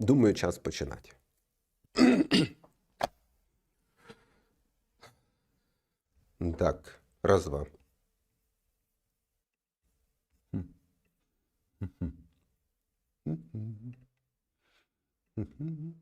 Думаю, час починати. Так, раз, два.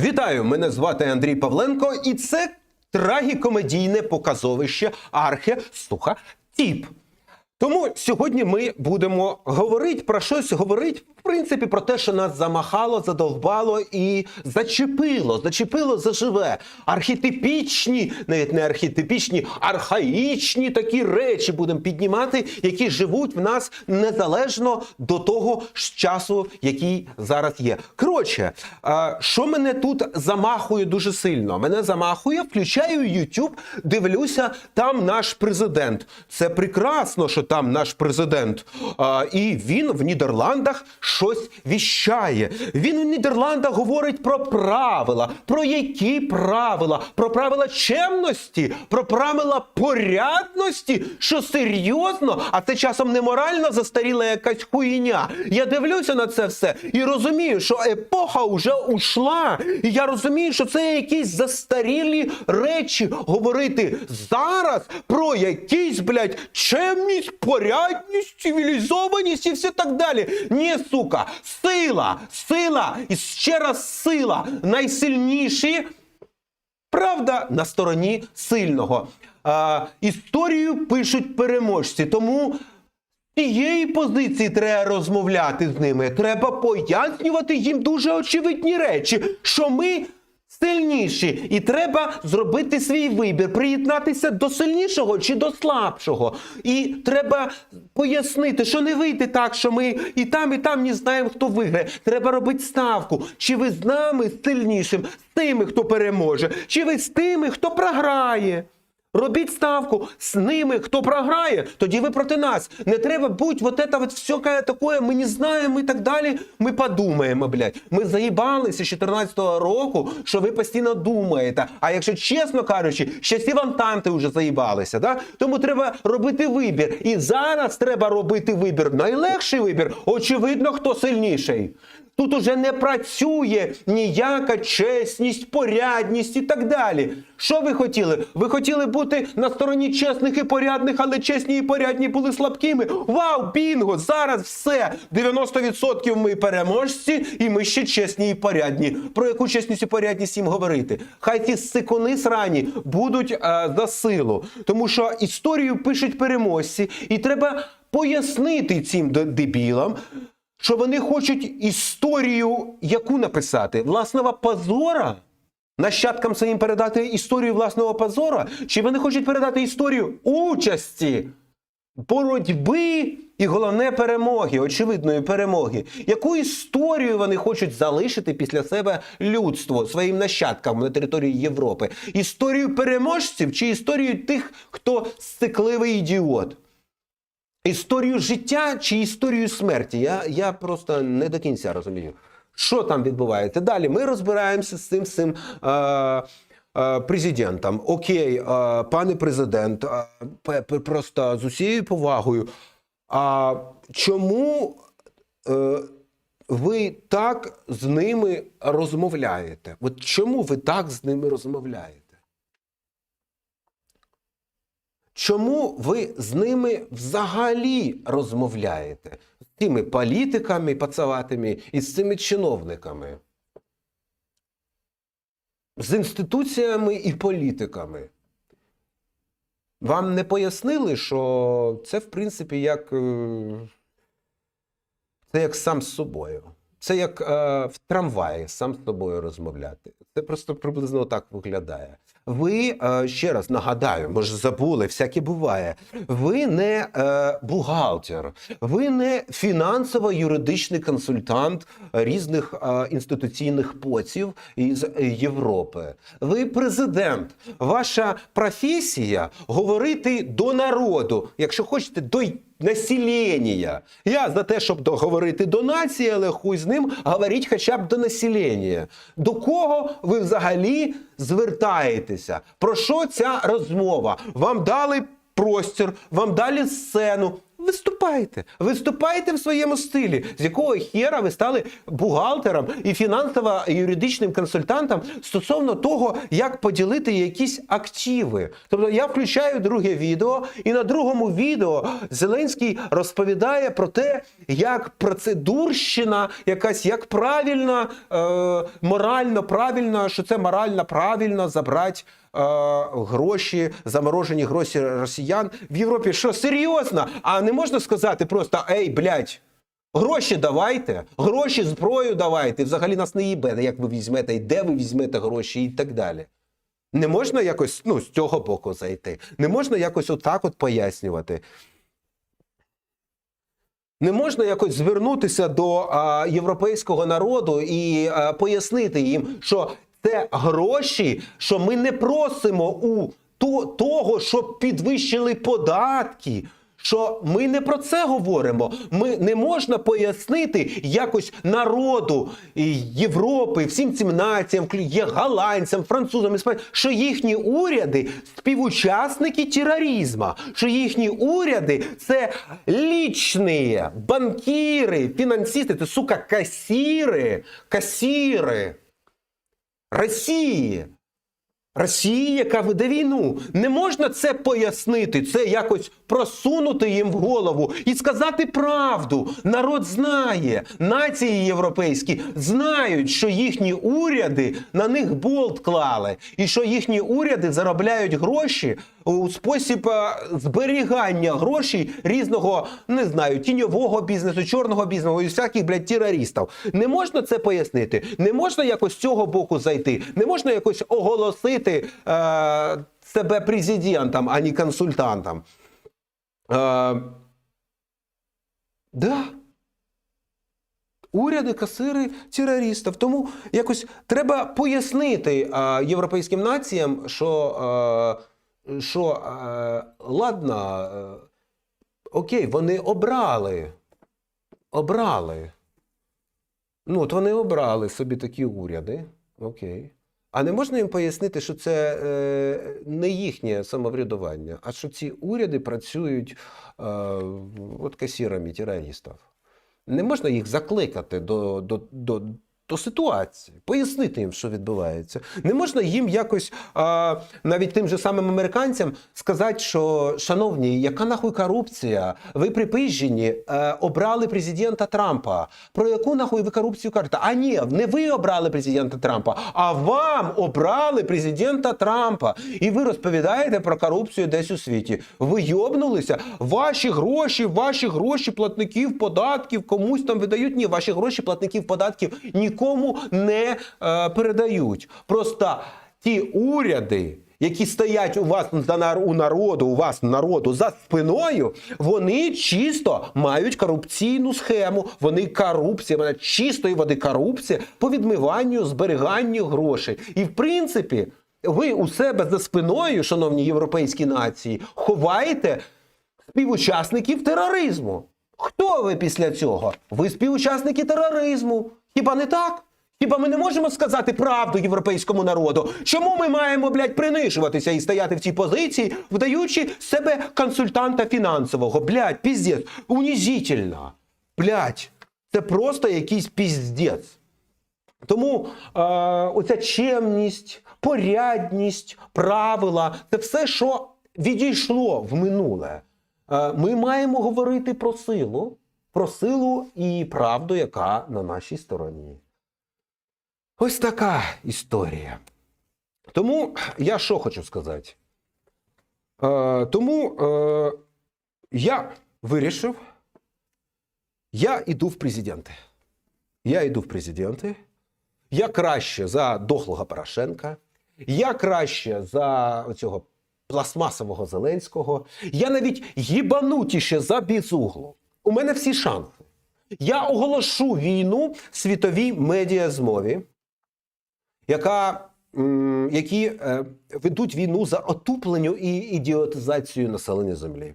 Вітаю! Мене звати Андрій Павленко, і це трагікомедійне показовище Архе Суха Тіп. Тому сьогодні ми будемо говорити про щось, говорити, в принципі, про те, що нас замахало, задовбало і зачепило, зачепило заживе. Архетипічні, навіть не архетипічні, архаїчні такі речі будемо піднімати, які живуть в нас незалежно до того ж часу, який зараз є. Коротше, що мене тут замахує дуже сильно? Мене замахує, включаю YouTube, дивлюся, там наш президент. Це прекрасно, що там наш президент. А, і він в Нідерландах щось віщає. Він у Нідерландах говорить про правила. Про які правила? Про правила чемності, про правила порядності. Що серйозно? А це часом не морально застаріла якась хуйня. Я дивлюся на це все і розумію, що епоха вже ушла. І я розумію, що це якісь застарілі речі говорити зараз про якісь, блядь, чемність, порядність, цивілізованість і все так далі. Ні, сука, сила, сила і ще раз сила. Найсильніші Правда на стороні сильного. А, історію пишуть переможці, тому цієї позиції треба розмовляти з ними. Треба пояснювати їм дуже очевидні речі, що ми сильніші, і треба зробити свій вибір, приєднатися до сильнішого чи до слабшого. І треба пояснити, що не вийде так, що ми і там, і там не знаємо, хто виграє. Треба робити ставку. Чи ви з нами сильнішим, з тими, хто переможе, чи ви з тими, хто програє. Робіть ставку з ними, хто програє, тоді ви проти нас. Не треба будь вот это вот все такое, ми не знаємо і так далі. Ми подумаємо, блядь. Ми заїбалися з 14-го року, що ви постійно думаєте. А якщо чесно кажучи, з часів Антанти вже заїбалися. Да? Тому треба робити вибір. І зараз треба робити вибір. Найлегший вибір. Очевидно, хто сильніший. Тут уже не працює ніяка чесність, порядність і так далі. Що ви хотіли? Ви хотіли бути на стороні чесних і порядних, але чесні і порядні були слабкими. Вау, бінго! Зараз все. 90% ми переможці, і ми ще чесні і порядні. Про яку чесність і порядність їм говорити? Хай ті сикуни срані будуть е, за силу. Тому що історію пишуть переможці, і треба пояснити цим дебілам. Що вони хочуть історію яку написати? Власного позора? Нащадкам своїм передати історію власного позора? Чи вони хочуть передати історію участі, боротьби і головне перемоги, очевидної перемоги? Яку історію вони хочуть залишити після себе людство своїм нащадкам на території Європи? Історію переможців чи історію тих, хто стикливий ідіот? Історію життя чи історію смерті? Я, я просто не до кінця розумію. Що там відбувається? Далі ми розбираємося з цим, цим е, е, президентом. Окей, е, пане президент, е, просто з усією повагою. А чому е, ви так з ними розмовляєте? От чому ви так з ними розмовляєте? Чому ви з ними взагалі розмовляєте? З тими політиками пацаватими і з цими чиновниками? З інституціями і політиками? Вам не пояснили, що це, в принципі, як, е, це як сам з собою. Це як е, в трамваї сам з собою розмовляти. Це просто приблизно так виглядає. Ви е, ще раз нагадаю, може забули, всяке буває. Ви не е, бухгалтер, ви не фінансово-юридичний консультант різних е, інституційних поців із Європи. Ви президент. Ваша професія говорити до народу, якщо хочете, до населення. Я за те, щоб договорити до нації, але хуй з ним говоріть хоча б до населення. До кого ви взагалі звертаєтеся? Про що ця розмова? Вам дали простір, вам дали сцену. Виступайте, виступайте в своєму стилі, з якого хера ви стали бухгалтером і фінансово-юридичним консультантом стосовно того, як поділити якісь активи. Тобто я включаю друге відео, і на другому відео Зеленський розповідає про те, як процедурщина, якась як правильно, е, морально правильно, що це морально правильно забрати. Е, Гроші, заморожені гроші росіян в Європі. Що серйозно? А не можна сказати просто ей, блядь, гроші давайте, гроші, зброю давайте. Взагалі нас не їбе, як ви візьмете, і де ви візьмете гроші, і так далі. Не можна якось ну, з цього боку зайти. Не можна якось отак от пояснювати. Не можна якось звернутися до а, європейського народу і а, пояснити їм, що це гроші, що ми не просимо у того, щоб підвищили податки. Що ми не про це говоримо. Ми не можна пояснити якось народу Європи, всім цим націям, є голландцям, французам, іспанцям, що їхні уряди співучасники тероризму, що їхні уряди це лічні банкіри, фінансисти, це сука, касіри, касіри Росії. Росії, яка веде війну. Не можна це пояснити, це якось просунути їм в голову і сказати правду. Народ знає, нації європейські знають, що їхні уряди на них болт клали, і що їхні уряди заробляють гроші у спосіб е, зберігання грошей різного, не знаю, тіньового бізнесу, чорного бізнесу і всяких, блядь, терористів. Не можна це пояснити. Не можна якось з цього боку зайти. Не можна якось оголосити е, себе президентом, а не консультантом. Е, да. Уряди, касири терористів. Тому якось треба пояснити е, європейським націям, що, е, що е, ладно, е, окей, вони обрали. Обрали. Ну, от вони обрали собі такі уряди. Окей. А не можна їм пояснити, що це е, не їхнє самоврядування, а що ці уряди працюють е, от касірами терористів. Не можна їх закликати до, до, до, до ситуації, пояснити їм, що відбувається. Не можна їм якось, навіть тим же самим американцям, сказати, що, шановні, яка нахуй корупція? Ви припизжені, е, обрали президента Трампа. Про яку нахуй ви корупцію кажете? А ні, не ви обрали президента Трампа, а вам обрали президента Трампа. І ви розповідаєте про корупцію десь у світі. Ви йобнулися? Ваші гроші, ваші гроші платників податків комусь там видають. Ні, ваші гроші платників податків нікому не е, передають. Просто ті уряди. Які стоять у вас у народу, у вас народу за спиною, вони чисто мають корупційну схему. Вони корупція, вона чистої води корупція по відмиванню, зберіганню грошей. І в принципі, ви у себе за спиною, шановні європейські нації, ховаєте співучасників тероризму. Хто ви після цього? Ви співучасники тероризму. Хіба не так? Хіба ми не можемо сказати правду європейському народу? Чому ми маємо, блядь, принижуватися і стояти в цій позиції, вдаючи себе консультанта фінансового? Блядь, піздець, унізительно. Блядь, це просто якийсь піздець. Тому е, оця чемність, порядність, правила це все, що відійшло в минуле. Е, ми маємо говорити про силу, про силу і правду, яка на нашій стороні. Ось така історія. Тому я що хочу сказати? Е, тому е, я вирішив, я йду в президенти. Я йду в президенти. Я краще за дохлого Порошенка. Я краще за цього пластмасового Зеленського. Я навіть їбанутіше за біцуглу. У мене всі шанси. Я оголошу війну світовій медіазмові, яка, які е, ведуть війну за отупленню і ідіотизацію населення землі.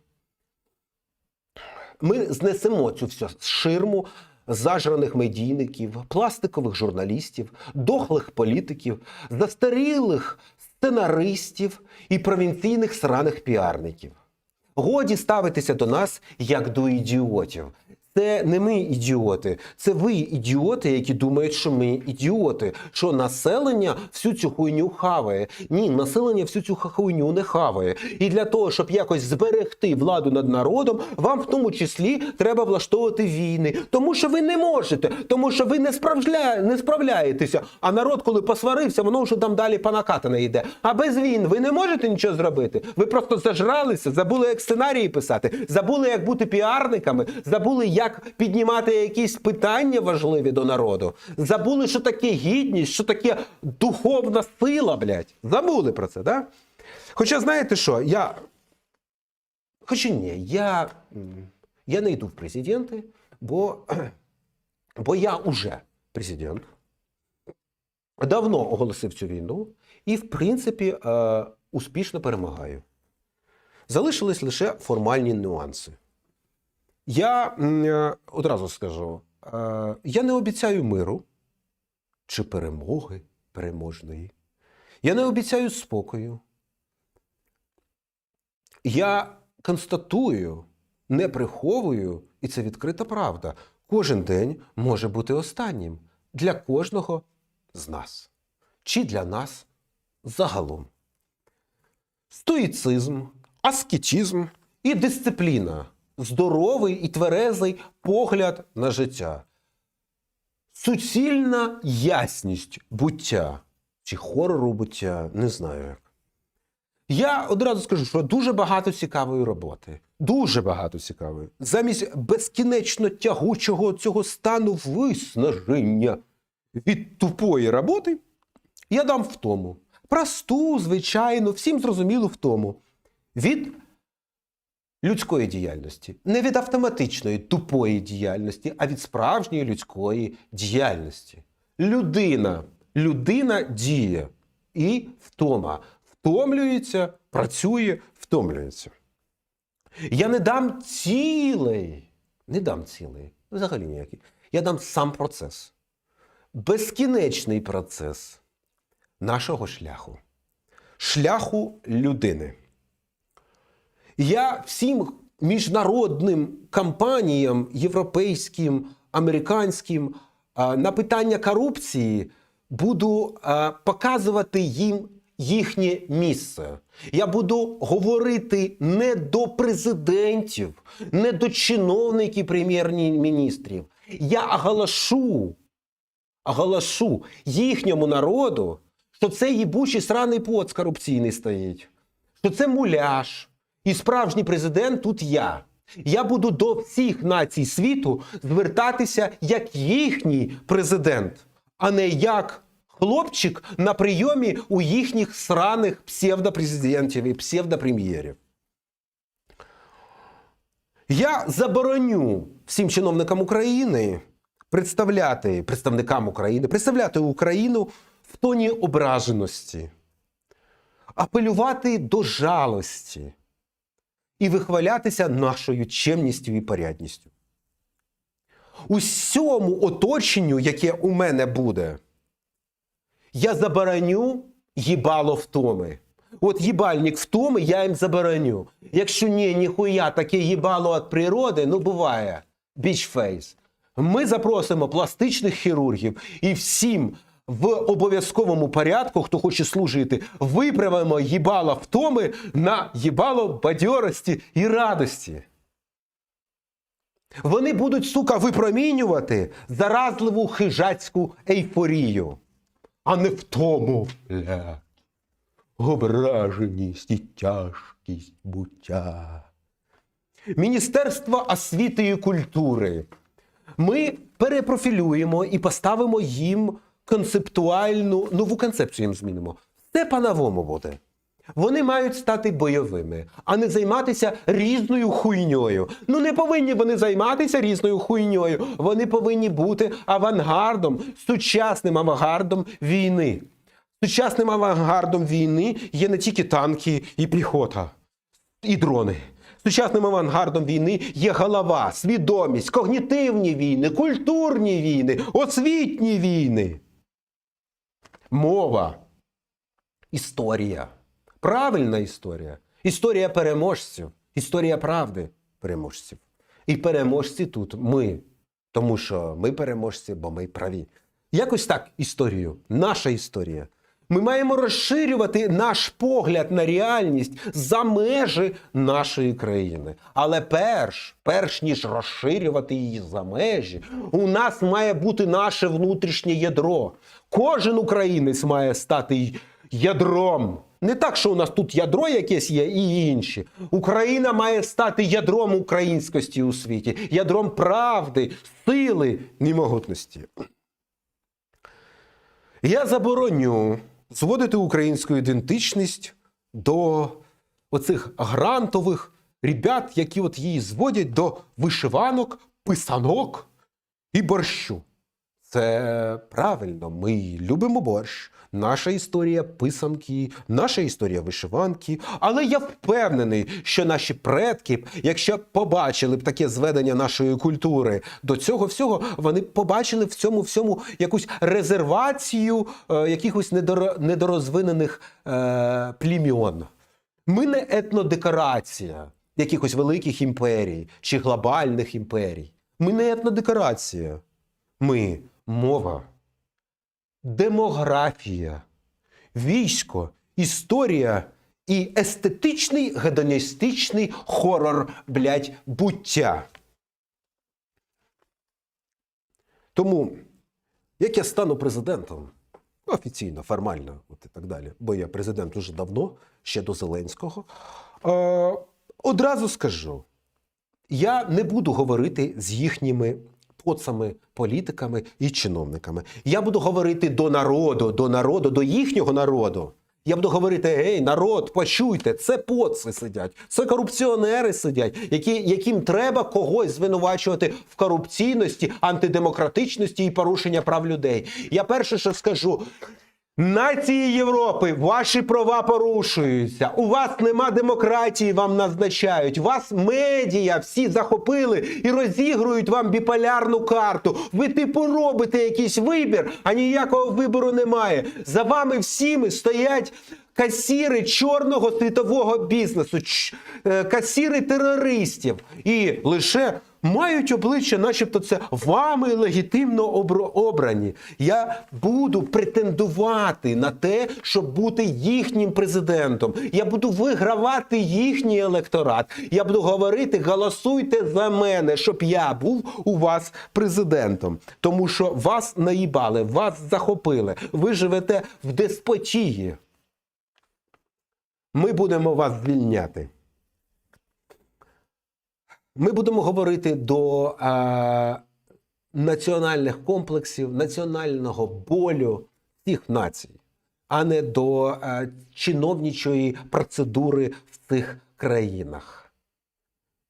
Ми знесемо цю всю ширму зажраних медійників, пластикових журналістів, дохлих політиків, застарілих сценаристів і провінційних сраних піарників. Годі ставитися до нас як до ідіотів. Це не ми ідіоти, це ви ідіоти, які думають, що ми ідіоти, що населення всю цю хуйню хаває. Ні, населення всю цю хуйню не хаває. І для того, щоб якось зберегти владу над народом, вам в тому числі треба влаштовувати війни. Тому що ви не можете, тому що ви не, справля... не справляєтеся. А народ, коли посварився, воно вже там далі накатане йде. А без війн ви не можете нічого зробити. Ви просто зажралися, забули, як сценарії писати, забули, як бути піарниками, забули, як піднімати якісь питання важливі до народу. Забули, що таке гідність, що таке духовна сила, блядь. Забули про це, да? Хоча знаєте що, я. Хоча ні, я, я не йду в президенти, бо, бо я уже президент. Давно оголосив цю війну і, в принципі, е, успішно перемагаю. Залишились лише формальні нюанси. Я е, одразу скажу: е, я не обіцяю миру чи перемоги переможної. Я не обіцяю спокою. Я констатую, не приховую, і це відкрита правда. Кожен день може бути останнім для кожного з нас. Чи для нас загалом. Стоїцизм, аскетизм і дисципліна здоровий і тверезий погляд на життя. Суцільна ясність буття чи хорору буття, не знаю як. Я одразу скажу, що дуже багато цікавої роботи. Дуже багато цікавої. Замість безкінечно тягучого цього стану виснаження від тупої роботи, я дам втому. Просту, звичайну, всім зрозумілу втому. Від людської діяльності. Не від автоматичної тупої діяльності, а від справжньої людської діяльності. Людина, людина діє і втома. Втомлюється, працює, втомлюється. Я не дам цілей. Не дам цілей. Взагалі ніякий. Я дам сам процес. Безкінечний процес нашого шляху. Шляху людини. Я всім міжнародним компаніям, європейським, американським, на питання корупції буду показувати їм їхнє місце. Я буду говорити не до президентів, не до чиновників прем'єр-міністрів. Я оголошу, оголошу їхньому народу, що це їбучий сраний поц корупційний стоїть, що це муляж. І справжній президент тут я. Я буду до всіх націй світу звертатися як їхній президент, а не як хлопчик на прийомі у їхніх сраних псевдопрезидентів і псевдопрем'єрів. Я забороню всім чиновникам України представляти представникам України, представляти Україну в тоні ображеності, апелювати до жалості і вихвалятися нашою чемністю і порядністю. Усьому оточенню, яке у мене буде, я забороню їбало втоми. От їбальник втоми я їм забороню. Якщо ні, ніхуя таке їбало від природи, ну буває. Бічфейс. Ми запросимо пластичних хірургів і всім в обов'язковому порядку, хто хоче служити, виправимо їбало втоми на їбало бадьорості і радості. Вони будуть, сука, випромінювати заразливу хижацьку ейфорію, а не втому, блядь, ображеність і тяжкість буття. Міністерство освіти і культури. Ми перепрофілюємо і поставимо їм концептуальну нову концепцію їм змінимо. Все по-новому буде. Вони мають стати бойовими, а не займатися різною хуйньою. Ну не повинні вони займатися різною хуйньою. Вони повинні бути авангардом, сучасним авангардом війни. Сучасним авангардом війни є не тільки танки і піхота, і дрони. Сучасним авангардом війни є голова, свідомість, когнітивні війни, культурні війни, освітні війни. Мова. Історія. Правильна історія. Історія переможців. Історія правди переможців. І переможці тут ми. Тому що ми переможці, бо ми праві. Якось так історію, наша історія. Ми маємо розширювати наш погляд на реальність за межі нашої країни. Але перш, перш ніж розширювати її за межі, у нас має бути наше внутрішнє ядро. Кожен українець має стати ядром. Не так, що у нас тут ядро якесь є і інші. Україна має стати ядром українськості у світі, ядром правди, сили і могутності. Я забороню зводити українську ідентичність до оцих грантових ребят, які от її зводять до вишиванок, писанок і борщу. Це правильно, ми любимо борщ. Наша історія писанки, наша історія вишиванки. Але я впевнений, що наші предки, якщо побачили б таке зведення нашої культури до цього всього, вони побачили в цьому всьому якусь резервацію е, якихось недоро- недорозвинених е, плім'ян. Ми не етнодекорація якихось великих імперій чи глобальних імперій. Ми не етнодекорація. Ми мова, демографія, військо, історія і естетичний гедоністичний хорор, блядь, буття. Тому, як я стану президентом, офіційно, формально, от і так далі, бо я президент уже давно, ще до Зеленського, е, одразу скажу: я не буду говорити з їхніми поцами, політиками і чиновниками. Я буду говорити до народу, до народу, до їхнього народу. Я буду говорити: гей, народ, почуйте, це поци сидять, це корупціонери сидять, які, яким треба когось звинувачувати в корупційності, антидемократичності і порушення прав людей. Я перше, що скажу. Нації Європи, ваші права порушуються. У вас нема демократії, вам назначають. Вас медіа всі захопили і розігрують вам біполярну карту. Ви типу робите якийсь вибір, а ніякого вибору немає. За вами всіми стоять касіри чорного світового бізнесу, е, касіри терористів. І лише мають обличчя, начебто це вами легітимно обрані. Я буду претендувати на те, щоб бути їхнім президентом. Я буду вигравати їхній електорат. Я буду говорити: голосуйте за мене, щоб я був у вас президентом. Тому що вас наїбали, вас захопили. Ви живете в деспотії. Ми будемо вас звільняти. Ми будемо говорити до е, національних комплексів, національного болю всіх націй, а не до е, чиновничої процедури в цих країнах.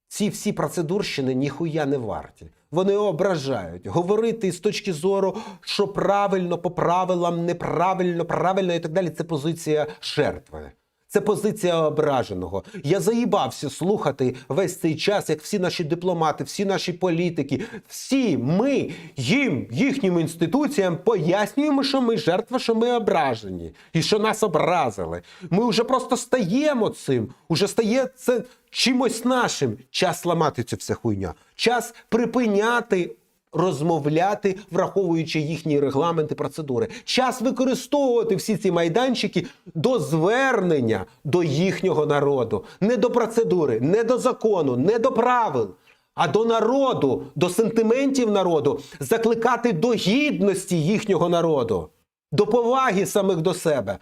Ці всі процедурщини ніхуя не варті. Вони ображають. Говорити з точки зору, що правильно по правилам, неправильно, правильно і так далі. Це позиція жертви. Це позиція ображеного. Я заїбався слухати весь цей час, як всі наші дипломати, всі наші політики, всі ми їм, їхнім інституціям пояснюємо, що ми жертва, що ми ображені, і що нас образили. Ми вже просто стаємо цим, уже стає це чимось нашим. Час ламати цю все хуйня. Час припиняти розмовляти, враховуючи їхні регламенти, процедури. Час використовувати всі ці майданчики до звернення до їхнього народу, не до процедури, не до закону, не до правил. А до народу, до сентиментів народу, закликати до гідності їхнього народу, до поваги самих до себе,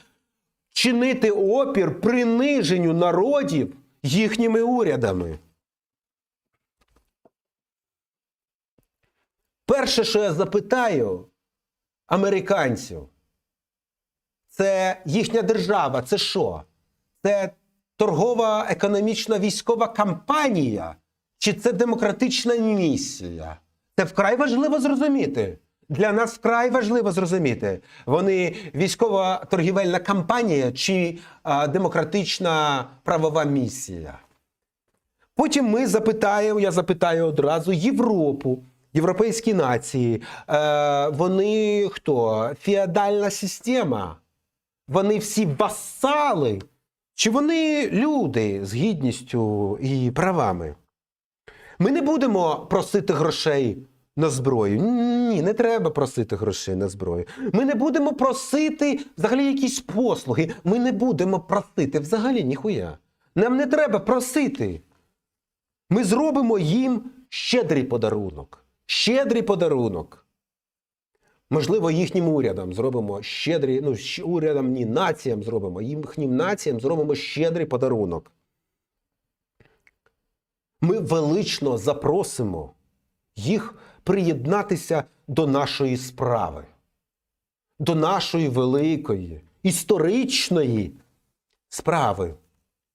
чинити опір приниженню народів їхніми урядами. Перше, що я запитаю американців, Це їхня держава. Це що? Це торгова економічна військова кампанія? Чи це демократична місія? Це вкрай важливо зрозуміти. Для нас вкрай важливо зрозуміти. Вони військова торгівельна кампанія чи а, демократична правова місія. Потім ми запитаємо, я запитаю одразу Європу, європейські нації. Е, вони хто? Феодальна система? Вони всі васали? Чи вони люди з гідністю і правами? Ми не будемо просити грошей на зброю. Ні, не треба просити грошей на зброю. Ми не будемо просити взагалі якісь послуги. Ми не будемо просити взагалі ніхуя. Нам не треба просити. Ми зробимо їм щедрий подарунок. Щедрий подарунок. Можливо, їхнім урядам зробимо щедрий, ну, урядам, ні, націям зробимо, їхнім націям зробимо щедрий подарунок. Ми велично запросимо їх приєднатися до нашої справи, до нашої великої, історичної справи.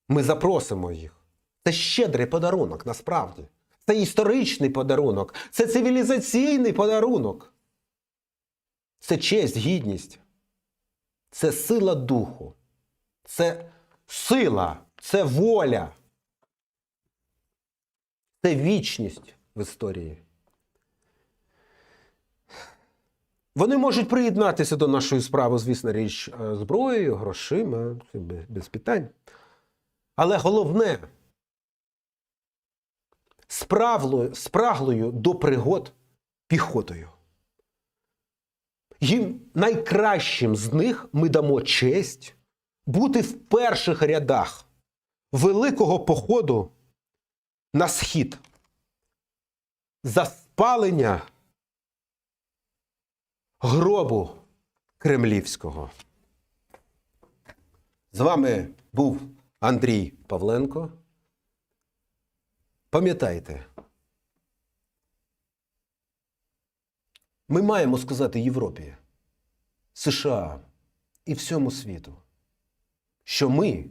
Ми запросимо їх. Це щедрий подарунок насправді. Це історичний подарунок, це цивілізаційний подарунок. Це честь, гідність, це сила духу, це сила, це воля, це вічність в історії. Вони можуть приєднатися до нашої справи, звісно, річ е, зброєю, грошима, без, без питань. Але головне справлою, спраглою до пригод піхотою. Їм найкращим з них ми дамо честь бути в перших рядах великого походу на схід за спалення гробу кремлівського. З вами був Андрій Павленко. Пам'ятайте, ми маємо сказати Європі, США і всьому світу, що ми,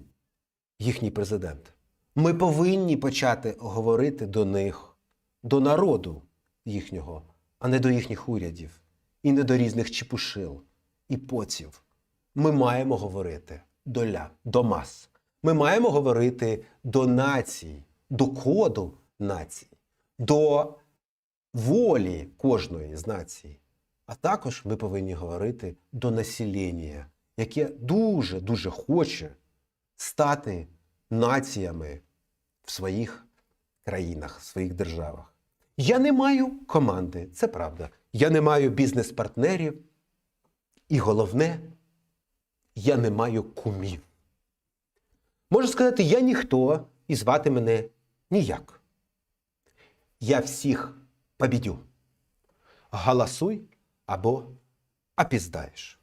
їхній президент, ми повинні почати говорити до них, до народу їхнього, а не до їхніх урядів, і не до різних чепушил і поців. Ми маємо говорити до ля, до мас. Ми маємо говорити до націй, до коду націй, до волі кожної з націй. А також ми повинні говорити до населення, яке дуже дуже хоче стати націями в своїх країнах, в своїх державах. Я не маю команди, це правда. Я не маю бізнес-партнерів. І головне, я не маю кумів. Можу сказати, я ніхто і звати мене ніяк. Я всіх побідю. Голосуй або опіздаєш.